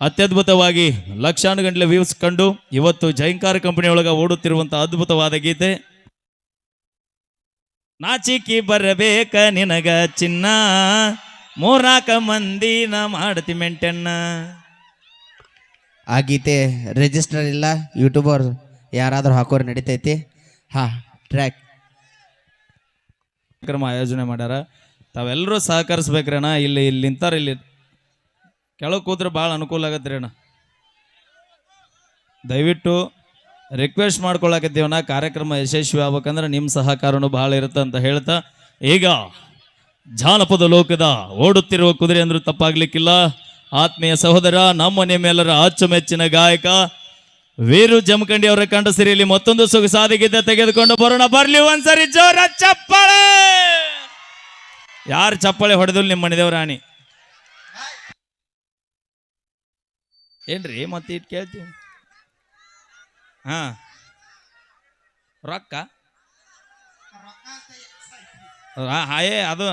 ಅತ್ಯದ್ಭುತವಾಗಿ ಲಕ್ಷಾನು ಗಂಟಲೆ views ಕಂಡು ಇವತ್ತು ಜೈಂಕಾರ ಕಂಪನಿಯೊಳಗೆ ಓಡುತ್ತಿರುವಂತಹ ಅದ್ಭುತವಾದ ಗೀತೆ. ನಾಚಿಕಿ ಬರಬೇಕ ನಿನಗ ಚಿನ್ನ ಮೂರ್ನಾಕ ಮಂದಿನ ಮಾಡತಿ ಮೆಂಟೆನ್ನ. ಆ ಗೀತೆ ರಿಜಿಸ್ಟರ್ ಇಲ್ಲ ಯೂಟ್ಯೂಬರ್ ಯಾರಾದರೂ ಹಾಕೋರು ನಡಿತೈತಿ? ಹಾ ಟ್ರ್ಯಾಕ್ ಕಾರ್ಯಕ್ರಮ ಆಯೋಜನೆ ಮಾಡ್ಯಾರ. ತಾವೆಲ್ಲರೂ ಸಹಕರಿಸ್ಬೇಕ್ರಣ ಇಲ್ಲಿ ಇಲ್ಲಿ ನಿಂತಾರ ಇಲ್ಲಿ ಕೆಳಗೆ ಕೂತ್ರೆ ಭಾಳ ಅನುಕೂಲ ಆಗತ್ತೆ ಅಣ್ಣ. ದಯವಿಟ್ಟು ರಿಕ್ವೆಸ್ಟ್ ಮಾಡ್ಕೊಳಕತ್ತೀವಣ್ಣ ಕಾರ್ಯಕ್ರಮ ಯಶಸ್ವಿ ಆಗ್ಬೇಕಂದ್ರೆ ನಿಮ್ಮ ಸಹಕಾರನು ಭಾಳ ಇರುತ್ತೆ ಅಂತ ಹೇಳ್ತಾ, ಈಗ ಜಾನಪದ ಲೋಕದ ಓಡುತ್ತಿರುವ ಕುದುರೆ ಅಂದ್ರೂ ತಪ್ಪಾಗ್ಲಿಕ್ಕಿಲ್ಲ. ಆತ್ಮೀಯ ಸಹೋದರ, ನಮ್ಮ ನಿಮ್ಮೆಲ್ಲರ ಅಚ್ಚುಮೆಚ್ಚಿನ ಗಾಯಕ ವೀರು ಜಮಖಂಡಿ ಅವರ ಕಂಡ ಸಿರಿಯಲ್ಲಿ ಮತ್ತೊಂದು ಗೀತೆ ತೆಗೆದುಕೊಂಡು ಬರೋಣ. ಬರ್ಲಿ ಒಂದ್ಸರಿ ಜೋರ ಚಪ್ಪಳೆ! ಯಾರು ಚಪ್ಪಳೆ ಹೊಡೆದಿಲ್ಲ ನಿಮ್ಮ ಮನೆದೇವ್ರ ರಾಣಿ? ಏನ್ರಿ, ಮತ್ತೆ ಇಟ್ ಕೇಳ್ತೀವಿ ಹಾಂ. ರೊಕ್ಕ? ಹಾಯೇ ಅದು,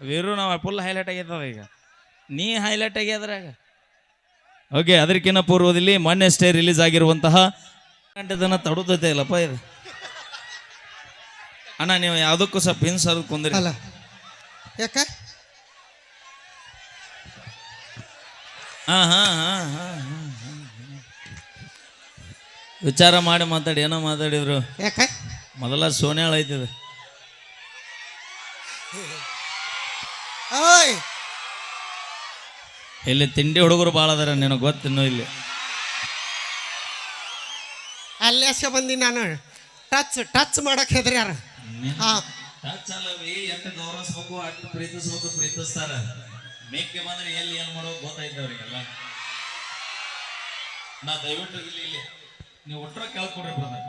ವೀರು, ನಾವು ಫುಲ್ ಹೈಲೈಟ್ ಆಗ್ಯದ ಈಗ. ನೀ ಹೈಲೈಟ್ ಆಗ್ಯದ್ರಾಗ ಓಕೆ ಅದಕ್ಕಿಂತ ಪೂರ್ವದಲ್ಲಿ ಮೊನ್ನೆ ಅಷ್ಟೇ ರಿಲೀಸ್ ಆಗಿರುವಂತಹ ಗಂಟೆದನ್ನ ತಡುತೈತೆ ಇಲ್ಲಪ್ಪ ಇದು. ಅಣ್ಣ, ನೀವು ಯಾವುದಕ್ಕೂ ಸ್ವಲ್ಪ ಅದು ಕುಂದ್ರಿ. ಅಲ್ಲ. ಯಾಕ ಹಾ ಹಾ ಹಾ ಹಾ ಹಾ, ಹಾ. ವಿಚಾರ ಮಾಡಿ ಮಾತಾಡಿ ಏನೋ ಮಾತಾಡಿದ್ರು. ಯಾಕ? ಮೊದಲ ಸೋನ್ಯಾಳ ಐತಿದ. ಓಯ್! ಇಲ್ಲಿ ತಿಂಡಿ ಹುಡುಗರು ಭಾಳ ಅದಾರ ನಿನಗೆ ಗೊತ್ತಿನ್ನು ಇಲ್ಲಿ. ಅಲ್ಲೇಶ ಬಂದಿ ನಾನು. ಟಚ್ ಟಚ್ ಮಾಡಕ್ ಹೆದ್ರಿ ಯಾರ? ಹಾ. ಟಚ್ ಅಲ್ಲವಿ ಎಷ್ಟು ಗೌರವಿಸ್ಬೇಕು ಅಷ್ಟು ಪ್ರೀತಿಸ್ಬೇಕು ಪ್ರೀತಿಸ್ತಾರ. ಮೇಕೆ ಬಂದ್ರೆ ಎಲ್ಲಿ ಏನು ಮಾಡೋದು ಗೊತ್ತಾಯ್ತು ಅವರಿಗೆಲ್ಲ? ನಾ ದಯವಿಟ್ಟು ಇಲ್ಲಿ ಇಲ್ಲಿ. ನೀವು ಒಟ್ಟರ ಕೇಳ್ಕೊಡ್ರಿ ಬ್ರದರ್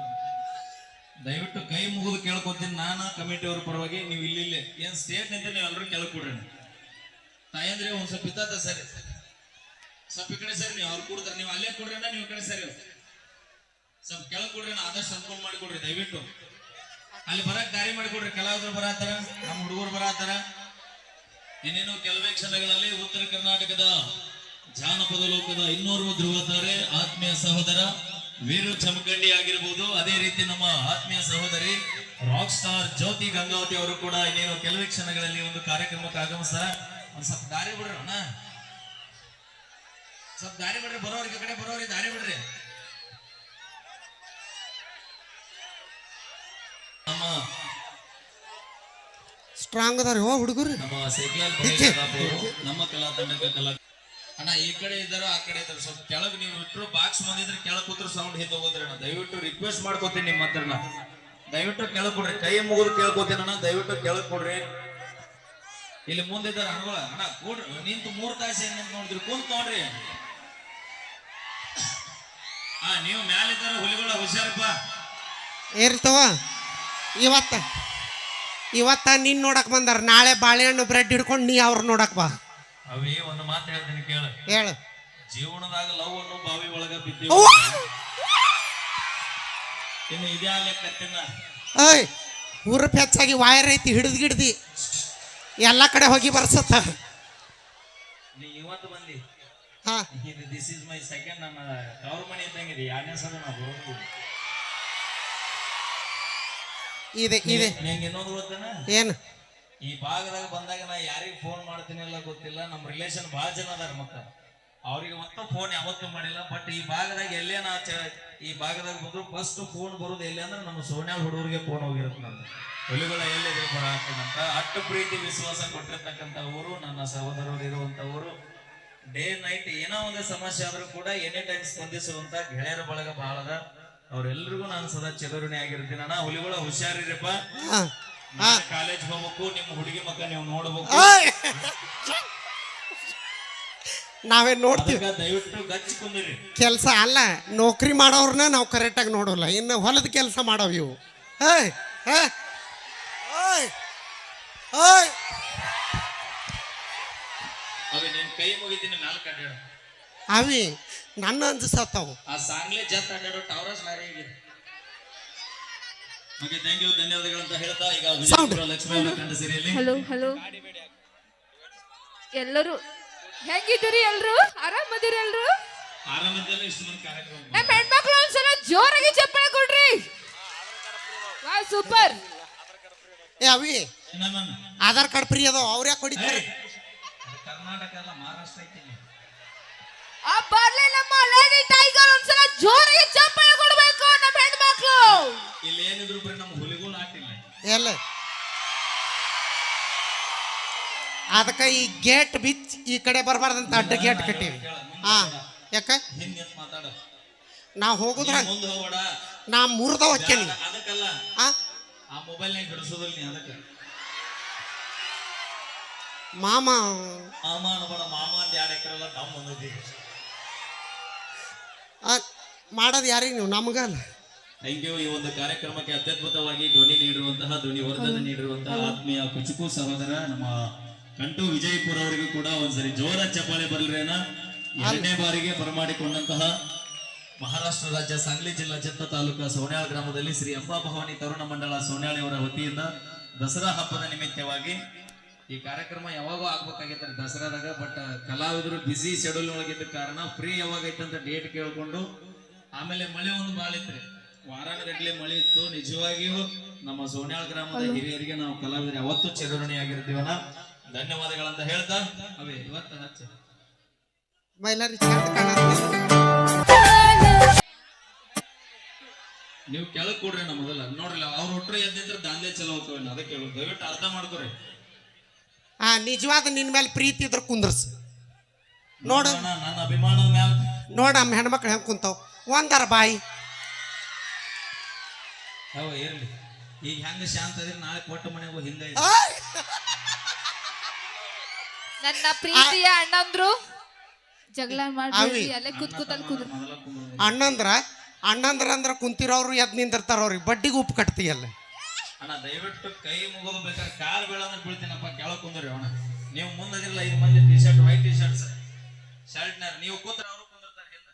ದಯವಿಟ್ಟು ಕೈ ಮುಗಿದು ಕೇಳ್ಕೊತೀನಿ. ನಾನು ಕಮಿಟಿ ಅವ್ರ ಪರವಾಗಿ ನೀವು ಇಲ್ಲಿ ಇಲ್ಲಿ. ಏನ್ ಸ್ಟೇಟ್ ನಿಂತ ನೀವು ಎಲ್ಲರೂ ಕೇಳ್ಕೊಡ್ರಿ. ತಾಯಂದ್ರೆ ಒಂದ್ ಸ್ವಲ್ಪ ಇದ್ದಾತ ಸರಿ. ಸ್ವಲ್ಪ ಈ ಕಡೆ ಸರಿ ನೀವು ಅವ್ರು ಕೊಡ್ತಾರೆ. ನೀವು ಅಲ್ಲೇ ಕೊಡ್ರಿ ಅಣ್ಣ, ನೀವು ಕಡೆ ಸರಿ. ಸ್ವಲ್ಪ ಕೇಳ್ಕೊಡ್ರಿ ನಾ ಆದಷ್ಟು ಅನುಕೂಲ ಮಾಡಿಕೊಡ್ರಿ ದಯವಿಟ್ಟು. ಅಲ್ಲಿ ಬರಕ್ ದಾರಿ ಮಾಡಿಕೊಡ್ರಿ. ಕಲಾವಿದರು ಬರತ್ತಾರ ನಮ್ಮ ಹುಡುಗರು ಬರತ್ತಾರ ಇನ್ನೇನು ಕೆಲವೇ ಕ್ಷಣಗಳಲ್ಲಿ ಉತ್ತರ ಕರ್ನಾಟಕದ ಜಾನಪದ ಲೋಕದ ಇನ್ನೋರ್ವ ಧ್ರುವತಾರೆ ಆತ್ಮೀಯ ಸಹೋದರ ವೀರು ಚಮಕಂಡಿ ಆಗಿರ್ಬೋದು. ಅದೇ ರೀತಿ ನಮ್ಮ ಆತ್ಮೀಯ ಸಹೋದರಿ ರಾಕ್ ಸ್ಟಾರ್ ಜ್ಯೋತಿ ಗಂಗಾವತಿ ಅವರು ಕೂಡ ಇನ್ನೇನು ಕೆಲವೇ ಕ್ಷಣಗಳಲ್ಲಿ ಒಂದು ಕಾರ್ಯಕ್ರಮಕ್ಕೆ ಆಗಮಿಸ್ತಾರ. ಒಂದ್ ಸ್ವಲ್ಪ ದಾರಿ ಬಿಡ್ರಿ ಸ್ವಲ್ಪ ದಾರಿ ಬಿಡ್ರಿ. ಬರೋರಿಗೆ ಕಡೆ ಬರೋರಿಗೆ ದಾರಿ ಬಿಡ್ರಿ ನಮ್ಮ ಸ್ಟ್ರಾಂಗ್ ಅದಾರ ಓ ಹುಡುಗರು. ನಮ್ಮ ಸೈಕ್ಲಾಲ್ ಪುಣೇಶ್ ನಮ್ಮ ಕಲಾ ಕಲಾ ಅಣ್ಣ ಈ ಕಡೆ ಇದ್ದಾರೋ ಆ ಕಡೆ ಇದ್ದಾರೋ ಸ್ವಲ್ಪ ಕೆಳಗೆ ನೀವು ಇಟ್ಟರು ಬಾಕ್ಸ್ ಬಂದಿದ್ರೆ ಕೆಳಗೆ ಕೂತ್ರ ಸೌಂಡ್ ಹಿಂದೆ ಹೋಗೋದ್ರೆ ಅಣ್ಣ. ದಯವಿಟ್ಟು ರಿಕ್ವೆಸ್ಟ್ ಮಾಡ್ಕೋತೀನಿ ನಿಮ್ಮ ಹತ್ರ ದಯವಿಟ್ಟು ಕೆಳಗೆ ಕೊಡ್ರಿ. ಕೈ ಮುಗಿದು ಕೇಳ್ಕೊತೀನಿ ಅಣ್ಣ. ದಯವಿಟ್ಟು ಕೆಳಗೆ ಕೊಡ್ರಿ. ಇಲ್ಲಿ ಮುಂದಿದ್ದಾರೆ ಅಣ್ಣಗಳ ಅಣ್ಣ ಕೂಡ್ರಿ. ನಿಂತು ಮೂರು ತಾಸು ಏನ್ ನಿಂತು ನೋಡಿದ್ರಿ? ಕುಂತ್ ನೋಡ್ರಿ. ಹಾ ನೀವು ಮ್ಯಾಲಿದ್ದಾರೆ ಹುಲಿಗಳ ಹುಷಾರಪ್ಪ. ಏರ್ತವ? ಇವತ್ತ. ಇವತ್ತ ನೀನ್ ನೋಡಕ್ ಬಂದಾರ. ನಾಳೆ ಬಾಳೆಹಣ್ಣು ಬ್ರೆಡ್ ಹಿಡ್ಕೊಂಡು ನೀ ಅವ್ರ ನೋಡಕ್ ಬಾ. ಅವೇ ಒಂದು ಮಾತು ಹೇಳ್ತೀನಿ ಕೇಳ. ಹೇಳು. ಜೀವನದಾಗ ಲವ್ ಅನ್ನು ಬಾವಿ ಒಳಗ ಬಿದ್ದೀವಿ ಇನ್ನು ಇದೇ ಲೆಕ್ಕತ್ತಿನ ಓಯ್ ಉರುಪ್ ಹೆಚ್ಚಾಗಿ ವಾಯರ್ ಐತಿ ಹಿಡಿದ್ ಗಿಡ್ದಿ. ಎಲ್ಲ ಕಡೆ ಹೋಗಿ ಬರ್ಸತ್ತ. ನೀ ಇವತ್ತು ಬಂದಿ. ಹಾ. ಇದು ದಿಸ್ ಇಸ್ ಮೈ ಸೆಕೆಂಡ್ ನನ್ನ ತವ್ರ ಮನೆ ಇದ್ದಂಗೆ ಎರಡನೇ ಸಲ ನಾ ಬರೋದು ಇದೆ ಇದೆ. ನಿಂಗೆ ಇನ್ನೊಂದು ಗೊತ್ತೇನ? ಏನು? ಈ ಭಾಗದಾಗ ಬಂದಾಗ ನಾ ಯಾರಿಗೆ ಫೋನ್ ಮಾಡ್ತೀನಿ ಎಲ್ಲ ಗೊತ್ತಿಲ್ಲ. ನಮ್ಮ ರಿಲೇಷನ್ ಬಹಳ ಜನ ಅದಾರ ಮತ್ತ. ಅವ್ರಿಗೆ ಮತ್ತೆ ಫೋನ್ ಯಾವತ್ತೂ ಮಾಡಿಲ್ಲ. ಬಟ್ ಈ ಭಾಗದಾಗ ಎಲ್ಲೇ ನಾ ಚ- ಈ ಭಾಗದಾಗ ಬಂದ್ರು ಫಸ್ಟ್ ಫೋನ್ ಬರೋದು ಎಲ್ಲಿ ಅಂದ್ರೆ ನಮ್ಮ ಸೋನ್ಯಾಳ ಹುಡುಗರಿಗೆ ಫೋನ್ ಹೋಗಿರುತ್ತೆ ನಂದು. ಹುಲಿಗಳ ಎಲ್ಲಿದೆ ಅಂತ ಅಟ್ಟು ಪ್ರೀತಿ ವಿಶ್ವಾಸ ಕೊಟ್ಟಿರ್ತಕ್ಕಂಥ ಊರು ನನ್ನ ಸಹೋದರರು ಇರುವಂತ ಊರು ಡೇ ನೈಟ್ ಏನೋ ಒಂದು ಸಮಸ್ಯೆ ಆದ್ರೂ ಕೂಡ ಎನಿ ಟೈಮ್ ಸ್ಪಂದಿಸುವಂತ ಗೆಳೆಯರ ಬಳಗ ಬಹಳ ಅದ ಅವ್ರೆಲ್ರಿಗೂ ನಾನು ಸದಾ ಚಿರಋಣಿ ಆಗಿರ್ತೀನಿ ಅಣ್ಣ. ಹುಲಿಗಳ ಹುಷಾರಿರಪ್ಪ. ಕಾಲೇಜ್ ಹೋಗ್ಬೇಕು ನಿಮ್ಮ ಹುಡುಗಿ ಮಕ್ಕ ನೀವು ನೋಡ್ಬೇಕು! ನಾವೇ ನೋಡ್ತೀವಿ? ದಯವಿಟ್ಟು ಗಚ್ಚಿ ಕುಂದಿರಿ. ಕೆಲಸ ಅಲ್ಲ ನೌಕರಿ ಮಾಡೋರ್ನ ನಾವು ಕರೆಕ್ಟಾಗಿ ನೋಡೋಲ್ಲ. ಇನ್ನು ಹೊಲದ ಕೆಲಸ ಮಾಡವ್ ಇವು. ಏಯ್ ನಿನ್ ಕೈ ಮುಗಿತೀನಿ ಮ್ಯಾಲ ಕಡ್ಡಾಡ ಅವಿ ನನ್ನ ಅನ್ಸತ್ತಾವು ಆ ಸಾಂಗ್ಲೆ ಜತ್ ಅಡ್ಡಾಡೋ ಟವರಸ್ ಲಾರಿ ಆಗಿದೆ ಓಕೆ ಥ್ಯಾಂಕ್ ಯು ಧನ್ಯವಾದಗಳಂತ ಹೇಳ್ತಾ ಈಗ ವಿಜಯಪುರ ಲಕ್ಷ್ಮೀ ಅವರ ಕಂಡ ಸಿರಿಯಲ್ಲಿ. ಹಲೋ ಹಲೋ ಎಲ್ಲರೂ ಹೆಂಗಿದ್ದೀರಿ ಎಲ್ರು? ಆರಾಮದಿರಿ ಎಲ್ರು? ಆರಾಮದಲ್ಲೇ ಇಷ್ಟು ಮಂದಿ ಕಾರ್ಯಕ್ರಮ ನಮ್ಮ ಹೆಣ್ಮಕ್ಳು ಒಂದ್ಸಲ ಜೋರಾಗಿ ಚಪ್ಪಾಳೆ ಕೊಡ್ರಿ. ವಾ ಸೂಪರ್. ಏ ಅವಿ ಆಧಾರ್ ಕಾರ್ಡ್ ಫ್ರೀ ಅದಾವ ಅವ್ರು ಯಾಕೆ ಹೊಡಿತಾರೆ? ಕರ್ನಾಟಕ ಅಲ್ಲ ಮಹಾರಾಷ್ಟ್ರ ಐತಿ. ಆ ಬರ್ಲಿ ನಮ್ಮ ಲೇಡಿ ಟೈಗರ್ ಒಂದ್ಸಲ ಜೋರಾಗಿ ಚಪ್ಪಾಳೆ ಕೊಡ್ಬೇಕು ನಮ್ಮ ಹೆಣ್ಮಕ್ಳು. ಇಲ್ಲಿ ಏನಿದ್ರು ಬರೀ ನಮ್ಮ ಹುಲಿಗಳು ಆಟಿಲ್ಲ ಎಲ್ಲ. ಅದಕ್ಕೆ ಈ ಗೇಟ್ ಬಿಚ್ ಈ ಕಡೆ ಬರಬಾರ್ದಂತ ಅಡ್ಡ ಗೇಟ್ ಕಟ್ಟೀವಿ. ಹಾ ಯಾಕ? ಮಾತಾಡ. ನಾವು ಹೋಗುದ್ರ ಮುಂದೆ ಹೋಗೋಡ ನಾ ಮುರಿದ ಹೊಕ್ಕೇನಿ. ಅದಕ್ಕಲ್ಲ. ಆ? ಆ ಮೊಬೈಲ್ನಾಗ ಹಿಡಿಸೋದಿಲ್ಲ ನೀ ಅದಕ್ಕೆ. ಮಾಮ. ಮಾಮ ಅನ್ಬೇಡ ಮಾಮ ಅಂದ್ ಎರಡು ಎಕರೆ ಎಲ್ಲ ದಮ್ ಬಂದೈತಿ ಆ, ಮಾಡೋದು ಯಾರಿಗೆ ನೀವು? ನಮಗಲ್ಲ. ಥ್ಯಾಂಕ್ ಯು ಈ ಒಂದು ಕಾರ್ಯಕ್ರಮಕ್ಕೆ ಅತ್ಯದ್ಭುತವಾಗಿ ಧ್ವನಿ ನೀಡಿರುವಂತಹ ಧ್ವನಿ ವರ್ಧನೆ ನೀಡಿರುವಂತಹ ಆತ್ಮೀಯ ಕುಚುಕು ಸಹೋದರ ನಮ್ಮ ಕಂಟು ವಿಜಯಪುರ ಅವರಿಗೂ ಕೂಡ ಒಂದ್ಸರಿ ಜೋರ ಚಪ್ಪಾಳೆ ಬರಲ್ರೇನ ಎರಡನೇ ಬಾರಿಗೆ ಬರಮಾಡಿಕೊಂಡಂತಹ ಮಹಾರಾಷ್ಟ್ರ ರಾಜ್ಯ ಸಾಂಗ್ಲಿ ಜಿಲ್ಲಾ ಜತ್ತ ತಾಲೂಕಾ ಸೋನ್ಯಾಳ ಗ್ರಾಮದಲ್ಲಿ ಶ್ರೀ ಅಂಬಾ ಭವಾನಿ ತರುಣ ಮಂಡಳ ಸೋನ್ಯಾಳಿಯವರ ವತಿಯಿಂದ ದಸರಾ ಹಬ್ಬದ ನಿಮಿತ್ತವಾಗಿ ಈ ಕಾರ್ಯಕ್ರಮ ಯಾವಾಗೂ ಆಗ್ಬೇಕಾಗಿತ್ತು ದಸರಾದಾಗ ಬಟ್ ಕಲಾವಿದರು ಬಿಸಿ ಶೆಡ್ಯೂಲ್ ಒಳಗಿದ್ದ ಕಾರಣ ಫ್ರೀ ಯಾವಾಗ ಅಂತ ಡೇಟ್ ಕೇಳ್ಕೊಂಡು ಆಮೇಲೆ ಮಳೆ ಒಂದು ಭಾಳ ವಾರಾಗಟ್ಟಲೆ ಮಳೆ ಇತ್ತು. ನಿಜವಾಗಿಯೂ ನಮ್ಮ ಸೋನ್ಯಾಳ್ ಗ್ರಾಮದ ಹಿರಿಯರಿಗೆ ನಾವು ಕಲಾವಿದರು ಯಾವತ್ತೂ ಚಿರಋಣಿಯಾಗಿರ್ತೀವನ ಧನ್ಯವಾದಗಳಂತ ಹೇಳ್ತಾ ಅವೇ ಇವತ್ತ ಹಚ್ಚ. ನೀವು ಕೆಳಗ್ ಕೊಡ್ರಿ ನಮ್ಮದಲ್ಲ ಮೊದಲ. ನೋಡ್ರಿ ಅವ್ರ ಹುಟ್ಟರೆ ಎದ್ದಿದ್ರೆ ದಾಂಧಲೆ ಚಲೋ ಹೋಗ್ತವೆ ಅದಕ್ಕೆ ದಯವಿಟ್ಟು ಅರ್ಥ ಮಾಡ್ಕೊರಿ. ಆ ನಿಜವಾದ ನಿನ್ನ ಮೇಲೆ ಪ್ರೀತಿ ಇದ್ರೆ ಕುಂದ್ರಸ್. ನೋಡು. ನೋಡ ನಮ್ಮ ಹೆಣ್ಮಕ್ಳು ಹೆಂಗೆ ಕುಂತಾವ್. ಒಂದರ ಬಾಯಿ. ಯಾವ ಇರ್ಲಿ. ಈಗ ಹೆಂಗ ಶಾಂತ ಅದ್ರಿ ನಾಳೆ ಕೊಟ್ಟ ಮನೆಗೂ ಹಿಂಗ ಇದೆ. ನನ್ನ ಪ್ರೀತಿಯ ಅಣ್ಣಂದ್ರು ಜಗಳ ಅವಿ. ಮಾಡ್ಬೇಡ್ರಿ ಅಲ್ಲೇ ಕೂತ್ ಕೂತಲ್ಲಿ ಕೂತ್ ಅಣ್ಣಂದ್ರ ಅಣ್ಣಂದ್ರ ಅಂದ್ರ ಕುಂತಿರೋರು ಎದ್ ನಿಂದಿರ್ತಾರ ಅವ್ರಿಗೆ. ಬಡ್ಡಿಗೆ ಉಪ್ಪು ಕಟ್ತೀಯಲ್ಲ. ಅಣ್ಣ ದಯವಿಟ್ಟು ಕೈ ಮುಗಿದು ಬೇಕಾದ್ರೆ ಕಾಲ್ ಬೀಳಂದ್ರೆ ಬೀಳ್ತೀನಪ್ಪ ಕೆಳಗೆ ಕುಂದ್ರಿ ಅಣ್ಣ ನೀವು ಮುಂದಿಲ್ಲ ಐದು ಮಂದಿ T shirt white T shirts ಶರ್ಟ್ನರ್ ನೀವು ಕೂತ್ರ ಅವರು ಕುಂದಿರ್ತಾರೆ ಹಿಂದೆ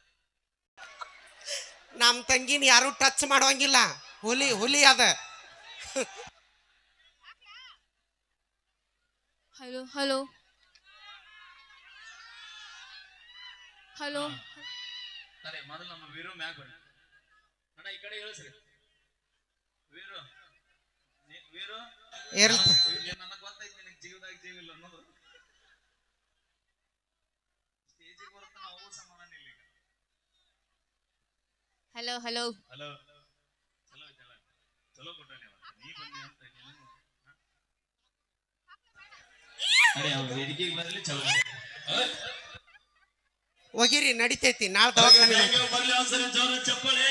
ನಮ್ಮ ತಂಗಿನ ಯಾರು ಟಚ್ ಮಾಡೋಂಗಿಲ್ಲ ಹುಲಿ ಹುಲಿ ಅದ. ಹಲೋ ಹಲೋ ಹಲೋ ಸರಿ ಮೊದಲು ನಮ್ಮ ವೀರು ಮ್ಯಾಗ ಬನ್ನಿ ಅಣ್ಣ ಈ ಕಡೆ ಹೇಳಿಸ್ರಿ ವೀರು. ಇರ್ತ ಹಲೋ ಹಲೋ ಹಲೋ ಚಲೋ ಚಲೋ ಚಲೋ ಕೊಟ್ಟಾನೆ ನೀ ಬಂದಿ ಅಂತ? ಅರೆ ವೇದಿಕೆಗೆ ಬರಲಿ ಚಲೋ ಹೋಗಿರಿ ನಡಿತೈತಿ. ನಾಳೆ ದವಾಖಾನೆ ಬರ್ಲಿ ಒಂದ್ಸರಿ ಜೋರ ಚಪ್ಪಳೆ?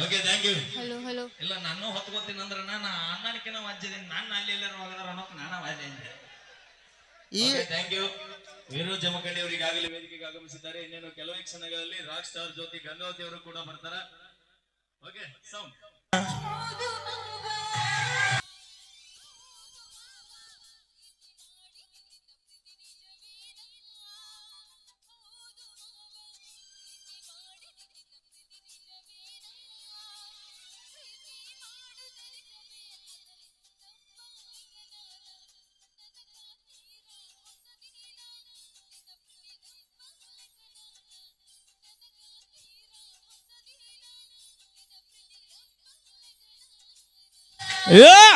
Okay thank you hello hello ಇಲ್ಲ ನಾನು ಹೊತ್ಕೋತೀನಿ ಅಂದ್ರೆ ನಾನು ಅಣ್ಣನಿಕಿನ ವಾಜ್ಯದೀನಿ ನಾನು ಅಲ್ಲಿ ಎಲ್ಲರೂ ಹೋಗದಾರ ಅನ್ನೋಕೆ ನಾನು ವಾಜ್ಯ ಈ ಥ್ಯಾಂಕ್ ಯು ವೀರು ಜಮಖಂಡಿ ಅವರು ಈಗಾಗಲೇ ವೇದಿಕೆಗೆ ಆಗಮಿಸಿದ್ದಾರೆ. ಇನ್ನೇನು ಕೆಲವೇ ಕ್ಷಣಗಳಲ್ಲಿ ರಾಕ್ ಸ್ಟಾರ್ ಜ್ಯೋತಿ ಗಂಗಾವತಿ ಅವರು ಕೂಡ ಬರ್ತಾರೆ. Okay sound Yeah.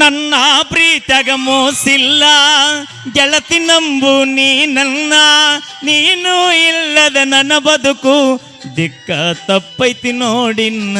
ನನ್ನ ಪ್ರೀತ್ಯಾಗ ಮೋಸಿಲ್ಲ ಗೆಳತಿ ನಂಬು ನೀ ನನ್ನ ನೀನು ಇಲ್ಲದ ನನ್ನ ಬದುಕು ದಿಕ್ಕ ತಪ್ಪೈತಿ ನೋಡಿನ್ನ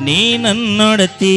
ನೀ ನನ್ನೊಡತಿ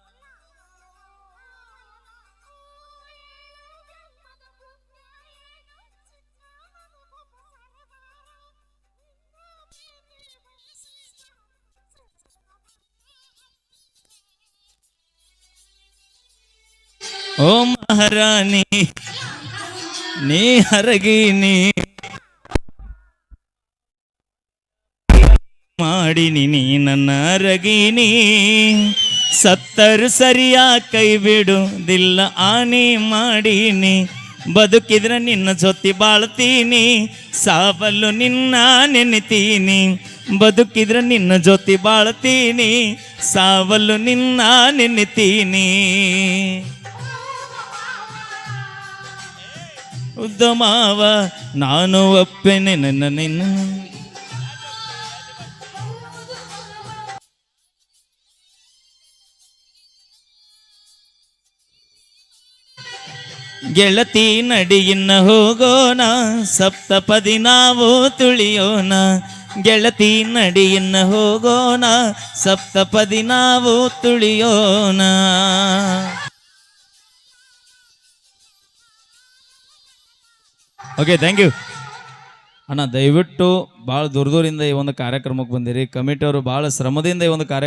ಓ ಮಹಾರಾಣಿ, ನೀ ಹರಗಿನಿ. ಮಾಡಿನಿ ನೀ ನನ್ನ ಅರಗಿನಿ. ಸತ್ತರು ಸರಿಯಾ ಕೈ ಬಿಡುವುದಿಲ್ಲ ಆನಿ ಮಾಡೀನಿ. ಬದುಕಿದ್ರೆ ನಿನ್ನ ಜೊತೆ ಬಾಳ್ತೀನಿ ಸಾವಲ್ಲು ನಿನ್ನ ನೆನಿತೀನಿ. ಬದುಕಿದ್ರೆ ನಿನ್ನ ಜೊತೆ ಬಾಳ್ತೀನಿ ಸಾವಲ್ಲು ನಿನ್ನ ನೆನೆತೀನಿ. ಉದ್ದಮಾವ ನಾನು ಒಪ್ಪೆನೆ ನನ್ನ ನಿನ್ನ. ಗೆಳತಿ ನಡಿಯಿನ್ನ ಹೋಗೋಣ, ಸಪ್ತಪದಿ ನಾವು ತುಳಿಯೋಣ. ಗೆಳತಿ ನಡಿಯಿನ್ನ ಹೋಗೋಣ, ಸಪ್ತಪದಿ ನಾವು ತುಳಿಯೋಣ. ಓಕೆ ಥ್ಯಾಂಕ್ ಯು ಅಣ್ಣ, ದಯವಿಟ್ಟು ಭಾಳ ದೂರ ದೂರಿಂದ ಈ ಒಂದು ಕಾರ್ಯಕ್ರಮಕ್ಕೆ ಬಂದಿರಿ. ಕಮಿಟಿಯವರು ಭಾಳ ಶ್ರಮದಿಂದ ಈ ಒಂದು ಕಾರ್ಯ